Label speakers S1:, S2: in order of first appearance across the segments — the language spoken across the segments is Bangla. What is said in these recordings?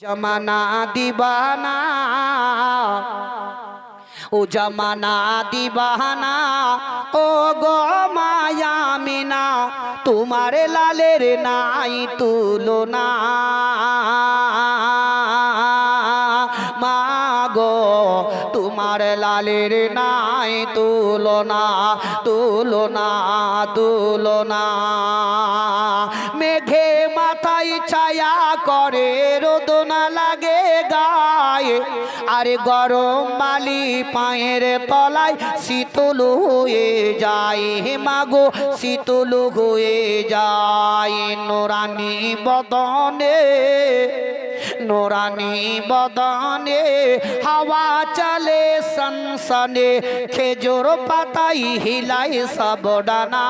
S1: জমানা দিবানা ও জমানা দিবানা ও গো মায়ামিনা তোমার লালের নাই তুলনা মাগো তোমার লালের নাই তুলনা তুলনা তুলনা আরে গরম বালি পায়ের তলায় শীতল হয়ে যায় হে মাগো, শীতল হয়ে যায় নোরানি বদনে। নোরানি বদনে, হাওয়া চলে সনসনে, খেজুর পাতাই হিলাই সব ডানা।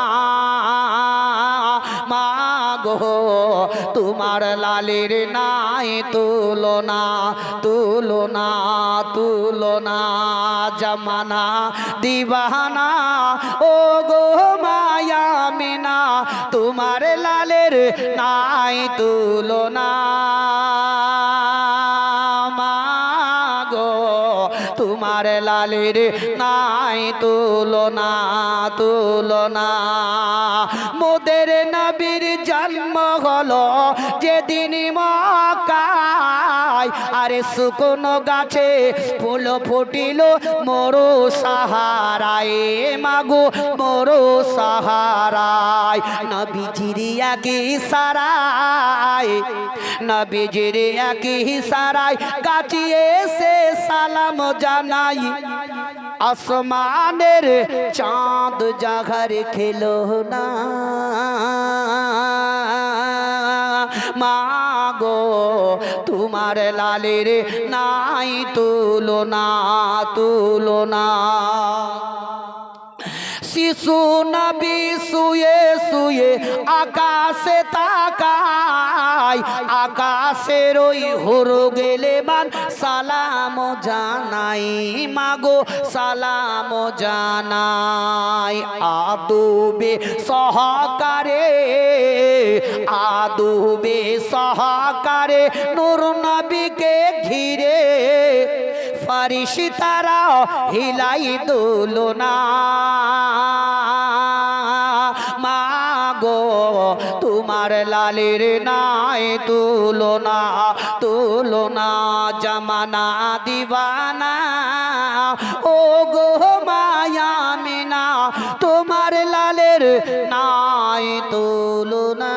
S1: মাগো, তোমার লালের নাই তুলনা তুলনা তুলনা, জমানা, দিবানা ও গো মায়া মিনা, তোমার লালের নাই তুলনা। তোমার লালির নাই তুলনা তুলনা। মোদের নবীর জন্ম হলো যেদিন মকায় আরে শুকনো গাছে ফুল ফুটিল মোরো সাহারায়। মাগো, মোরো সাহারায়। নবীজির নবীজির একই সারায় গাছিয়ে সে সালাম জানাই। আসমানের চাঁদ জাঘর খেলো না। মাগো, তোমার লালের নাই তুলনা তুলনা। শিশু নবী শুয়ে শুয়ে আকাশে তাকায়। আকাশের ওই হর গেলে মান সালাম জানাই মাগো, সালাম জানাই আদুবে সহকারে আদুবে সহকারে নূর নবীকে ঘিরে ফারিসি তারা হিলাই দোলনা। তোমার লালের নাই তুলনা তুলনা জামানা দিবানা। ও গো মায়ামিনা তোমার লালের নাই তুলনা।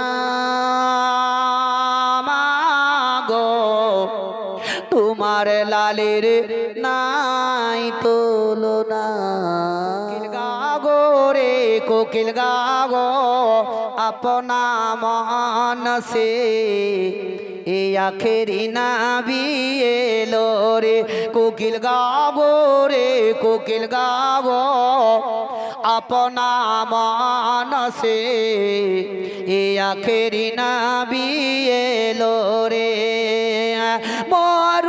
S1: তোমার লালের নাই তুলনা। কোকিল গাগো আপনা মানসে এ আখেরি নাবি এলো রে, কোকিল গাবো রে, কোকিল গাবো, আপনা মানসে এ আখেরি নাবি এলো রে মরুভূমির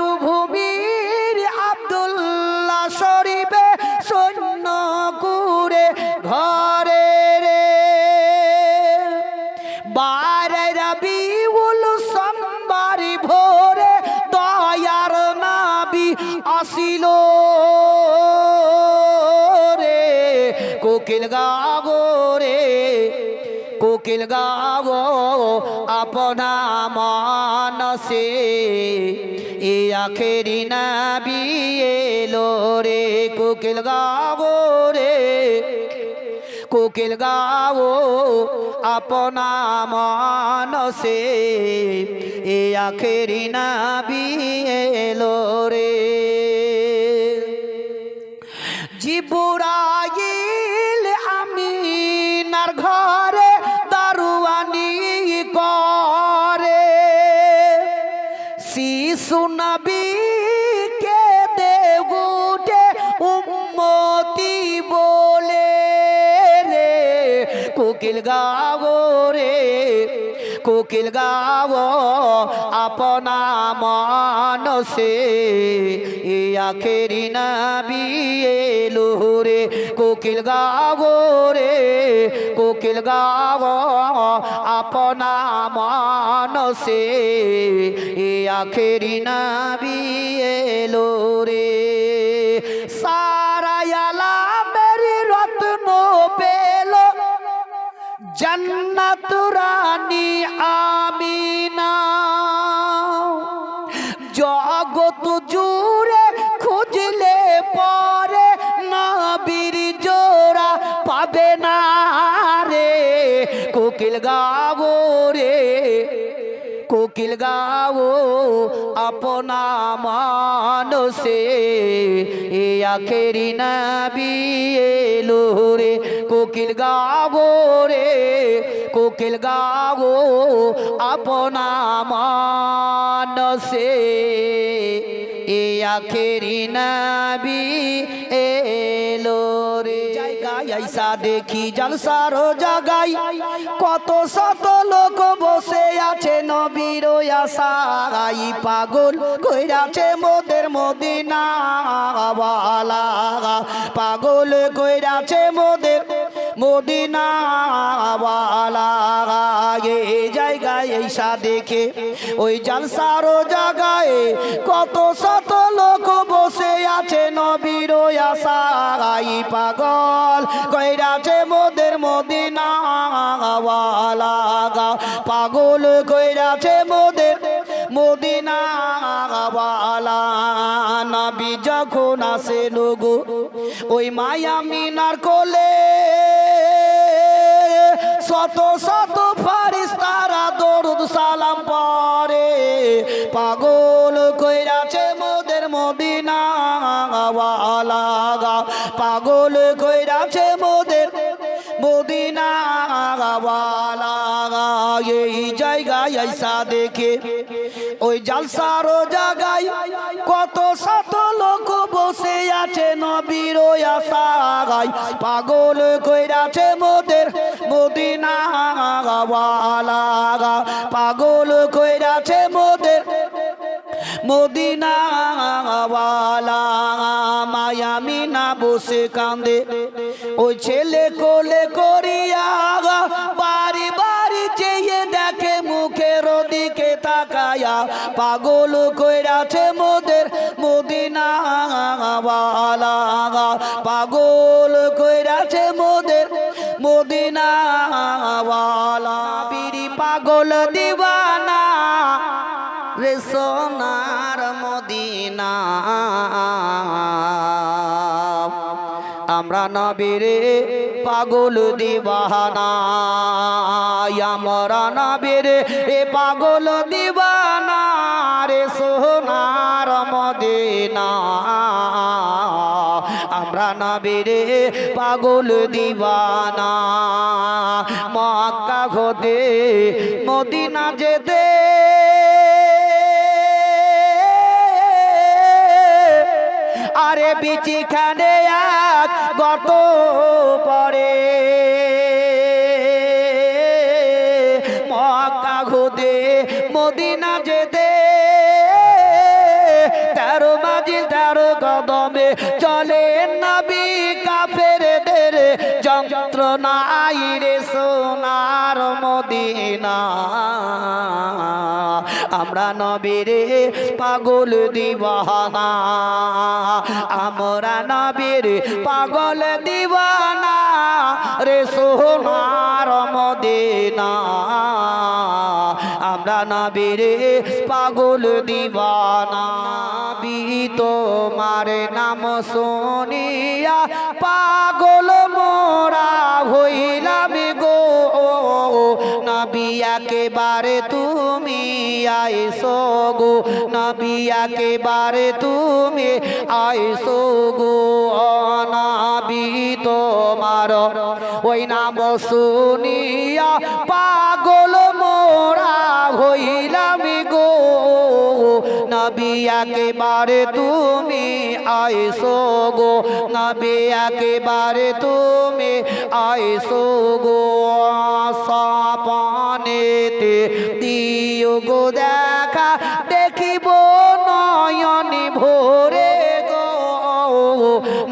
S1: আসিল রে। কোকিল গাগো রে। কোকিল গাবো আপনা মানসে। এ আখেরি নাবি এলো রে। কোকিল গাবো রে। কোকিল গাও আপনা মানসে। এ আখেরি নাবি এলো রে। জিবুরাইল আমিনার ঘরে দারুয়ানি করে। শিশু নবীকে দেগুটে উম্মতি বলে রে। কোকিল গাগো রে, কোকিল গাও আপনা মানসে। আখেরি নবী এলো রে কোকিল গাও রে কোকিল গাও আপনা মানসে, এ আখেরি নবী এলো রে সারায়ালা মেরি রত্ন পেল, জন্নত রানী আমিনা গাও আপনা মানসে। এ আখেরি নবী রে, কোকিল গাও রে, কোকিল গাও আপনা মানসে। এ আখেরি নবী এলো রে। আইসা দেখি জলসার জাগাই। কত শত লোক বসে আছে নবীর আশাই পাগল। কইরাছে মোদের মদিনা বালা পাগল কইরাছে মোদের মদিনা বালা এই এইসা দেখে, ওই জালসার জায়গায় কত শত লোক বসে আছে নবীর আশাই পাগল কইরাছে মোদের মদিনা ওয়ালা পাগল কইরাছে মোদের মদিনা ওয়ালা নবী যখন আসে লোগো, ওই মায়া মিনার কোলে শত শত পাগল কইরাছে মোদের মদিনা ওয়ালা এই জায়গায় আইসা দেখে, ওই জালসার জায়গায় কত শত লোক বসে আছে নবীর আশায় পাগল কইরাছে মোদের মদিনা ওয়ালা পাগল কইরাছে মোদের মদিনা ওয়ালা মায়ামি না বসে কান্দে। ওই ছেলে কোলে করিয়া বাড়ি বাড়ি চেয়ে দেখে মুখের দিকে তাকায়া। পাগল কইরাছে মোদের মদিনা পাগল দিবানা, আমরা নবীরে এ পাগল দিবানা রে সোনার মদিনা। আমরা নবীরে পাগল দিবানা, মক্কা ঘটে মদিনা যেতে আরে বিচিখানে এক গত পরে মক্কা ঘুদে মদিনা যেতে। তেরো মাঝি তেরো কদমে চলে নবী যন্ত্রণাই রে সোনার মদিনা। আমরা নবীরে পাগল দিবানা। আমরা নবীর পাগল দিবানা রে সোনার মদিনা। আমরা নবীরে পাগল দিবানা। বি তোমার নাম শুনিয়া পাগল নবী একেবারে তুমি আইসো গো, নবী একেবারে তুমি আইসো গো, অনাবি তোমার। ওই নাম শুনিয়া পাগল মোরা হইলাম গো, নবী একেবারে তুমি আইসো গো, নবী একেবারে তুমি আইসো গো সপনেতে দিও গো দেখা দেখিব নয়নে ভোরে গো।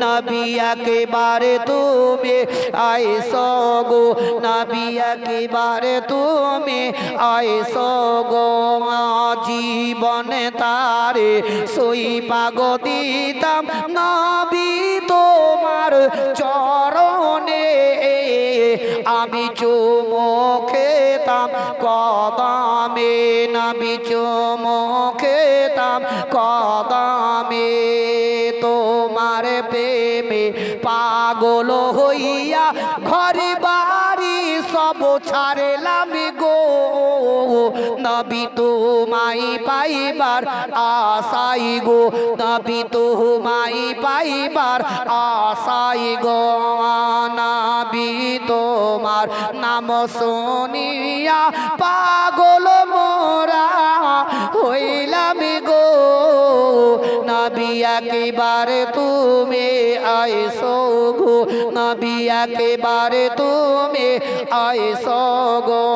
S1: নবী একেবারে তুমি আইসো গো। নবী একেবারে তুমি আইসো গো। জীবনে তারে সই পাগ দিতাম নবী তোমার চরণে আমি চুমো খেতাম কদামে নবী চুমো খেতাম কদামে তোমার প্রেমে পাগল হইয়া ঘরে বাড়ি সব ছাড়লাম গো। নবী তোমাই পাইবার আশাই গো, নবী তোমাই পাইবার আশাই গো নবী তোমার নাম শুনিয়া পাগল মোরা হইলাম গো। নাবিয়াকে একেবারে তুমি আইসো গো। নাবিয়াকে বারে তুমি আইসো গো।